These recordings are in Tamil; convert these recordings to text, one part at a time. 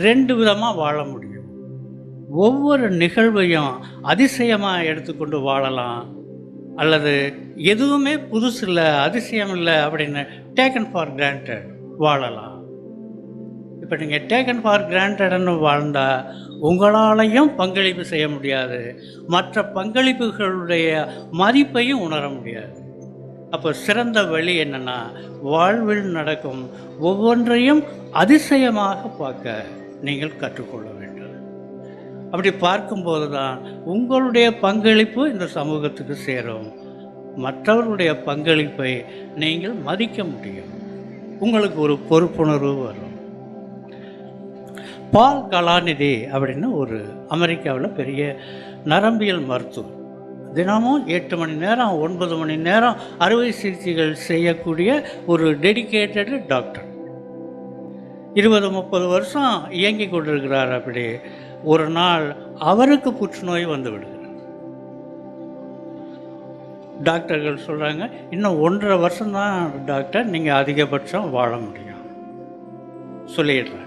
ரெண்டு விதமாக வாழ முடியும். ஒவ்வொரு நிகழ்வையும் அதிசயமாக எடுத்துக்கொண்டு வாழலாம். அல்லது எதுவுமே புதுசு இல்லை அதிசயம் இல்லை அப்படின்னு டேக்கன் ஃபார் கிராண்டட் வாழலாம். இப்போ நீங்கள் டேக்கன் ஃபார் கிராண்டட்னு வாழ்ந்தால் உங்களாலையும் பங்களிப்பு செய்ய முடியாது. மற்ற பங்களிப்புகளுடைய மதிப்பையும் உணர முடியாது. அப்போ சிறந்த வழி என்னென்னா வாழ்வில் நடக்கும் ஒவ்வொன்றையும் அதிசயமாக பார்க்க. நீங்கள் கற்றுக்கொள்ள வேண்டும். அப்படி பார்க்கும்போது தான் உங்களுடைய பங்களிப்பு இந்த சமூகத்துக்கு சேரும். மற்றவருடைய பங்களிப்பை நீங்கள் மதிக்க முடியும். உங்களுக்கு ஒரு பொறுப்புணர்வு வரும். பால் கலாநிதி அப்படின்னு ஒரு அமெரிக்காவில் பெரிய நரம்பியல் மருத்துவம் தினமும் எட்டு மணி நேரம் ஒன்பது மணி நேரம் அறுவை சிகிச்சைகள் செய்யக்கூடிய ஒரு டெடிகேட்டடு டாக்டர் இருபது முப்பது வருஷம் இயங்கி கொண்டிருக்கிறார் அப்படி. ஒரு நாள் அவருக்கு புற்றுநோய் வந்து விடுகிறது. டாக்டர்கள் சொல்கிறாங்க இன்னும் ஒன்றரை வருஷம் தான் டாக்டர் நீங்கள் அதிகபட்சம் வாழ முடியும். சொல்லிடுறாங்க.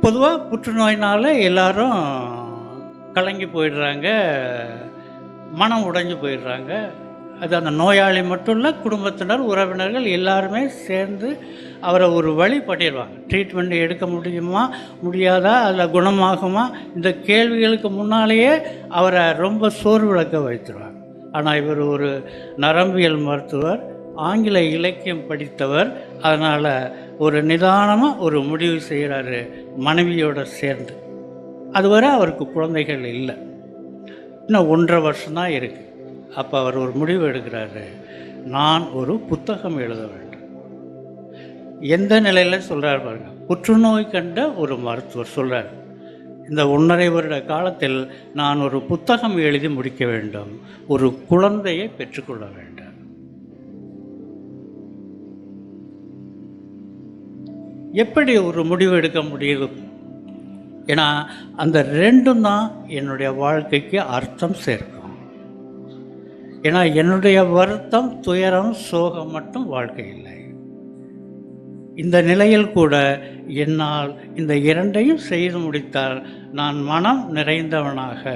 பொதுவாக புற்றுநோயினால் எல்லாரும் கலங்கி போயிடுறாங்க மனம் உடைஞ்சு போயிடுறாங்க. அது அந்த நோயாளி மட்டும் இல்லை குடும்பத்தினர் உறவினர்கள் எல்லாருமே சேர்ந்து அவரை ஒரு வழி பண்ணிடுவாங்க. ட்ரீட்மெண்ட் எடுக்க முடியுமா முடியாதா அதில் குணமாகுமா இந்த கேள்விகளுக்கு முன்னாலேயே அவரை ரொம்ப சோர்விளக்க வைத்துருவாங்க. ஆனால் இவர் ஒரு நரம்பியல் மருத்துவர் ஆங்கில இலக்கியம் படித்தவர். அதனால் ஒரு நிதானமாக ஒரு முடிவு செய்கிறாரு மனைவியோட சேர்ந்து. அதுவரை அவருக்கு குழந்தைகள் இல்லை. இன்னும் ஒன்றரை வருஷம்தான் இருக்குது அப்போ அவர் ஒரு முடிவு எடுக்கிறாரு. நான் ஒரு புத்தகம் எழுத வேண்டும். எந்த நிலையில் சொல்கிறார் பாருங்க. புற்றுநோய் கண்ட ஒரு மருத்துவர் சொல்கிறார் இந்த ஒன்றரை வருட காலத்தில் நான் ஒரு புத்தகம் எழுதி முடிக்க வேண்டும். ஒரு குழந்தையை பெற்றுக்கொள்ள வேண்டும். எப்படி ஒரு முடிவு எடுக்க முடியும்? ஏன்னா அந்த ரெண்டும் தான் என்னுடைய வாழ்க்கைக்கு அர்த்தம் சேர்க்கும். ஏன்னா என்னுடைய வருத்தம் துயரம் சோகம் மட்டும் வாழ்க்கை இல்லை இந்த நிலையில் கூட என்னால் இந்த இரண்டையும் செய்து முடித்தால் நான் மனம் நிறைந்தவனாக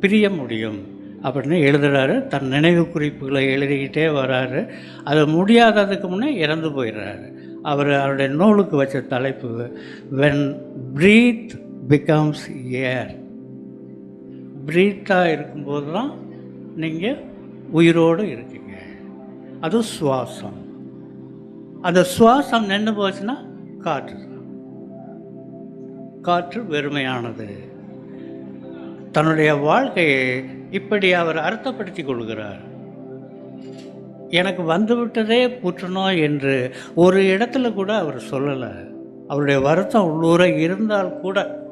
பிரிய முடியும் அப்படின்னு எழுதுறாரு. தன் நினைவு குறிப்புகளை எழுதிக்கிட்டே வராரு. அது முடியாததுக்கு முன்னே இறந்து போயிடுறாரு. அவர் அவருடைய நூலுக்கு வச்ச தலைப்பு வென் ப்ரீத் பிகம்ஸ் ஏர் ப்ரீத்தாக இருக்கும்போது தான் நீங்கள் உயிரோடு இருக்கீங்க. அது சுவாசம். அந்த சுவாசம் நின்று போச்சுன்னா காற்று. காற்று வெறுமையானது. தன்னுடைய வாழ்க்கையை இப்படி அவர் அர்த்தப்படுத்தி கொள்கிறார். எனக்கு வந்துவிட்டதே புற்றுநோய் என்று ஒரு இடத்துல கூட அவர் சொல்லலை. அவருடைய வருத்தம் உள்ளூர இருந்தால் கூட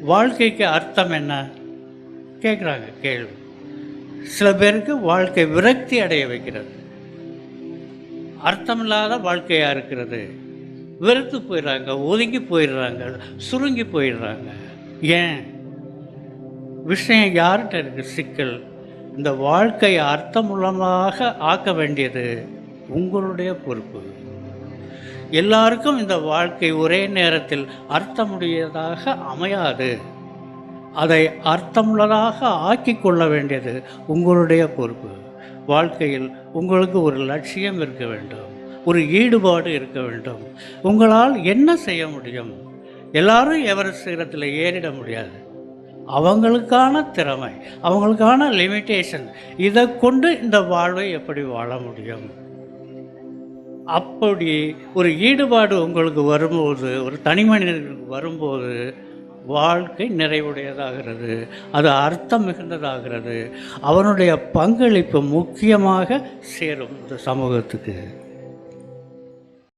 வாழ்க்கைக்கு அர்த்தம் என்ன? கேட்குறாங்க கேள்வி சில பேருக்கு வாழ்க்கை விரக்தி அடைய வைக்கிறது. அர்த்தமில்லாத வாழ்க்கையாக இருக்கிறது. வெறுத்து போயிடுறாங்க ஒதுங்கி போயிடுறாங்க சுருங்கி போயிடுறாங்க. ஏன்? விஷயம் யார்கிட்ட இருக்கு? சிக்கல். இந்த வாழ்க்கையை அர்த்தமுள்ளமாக ஆக்க வேண்டியது உங்களுடைய பொறுப்பு. எல்லாருக்கும் இந்த வாழ்க்கை ஒரே நேரத்தில் அர்த்தமுடையதாக அமையாது. அதை அர்த்தமுள்ளதாக ஆக்கி கொள்ள வேண்டியது உங்களுடைய பொறுப்பு. வாழ்க்கையில் உங்களுக்கு ஒரு லட்சியம் இருக்க வேண்டும். ஒரு ஈடுபாடு இருக்க வேண்டும். உங்களால் என்ன செய்ய முடியும்? எல்லாரும் எவரெஸ்ட் சிகரத்தில் ஏறிட முடியாது. அவங்களுக்கான திறமை அவங்களுக்கான லிமிட்டேஷன் இதை கொண்டு இந்த வாழ்வை எப்படி வாழ முடியும்? அப்படி ஒரு ஈடுபாடு உங்களுக்கு வரும்போது ஒரு தனி மனிதனுக்கு வரும்போது வாழ்க்கை நிறைவுடையதாகிறது. அது அர்த்தம் மிகுந்ததாகிறது. அவனுடைய பங்களிப்பு முக்கியமாக சேரும் இந்த சமூகத்துக்கு.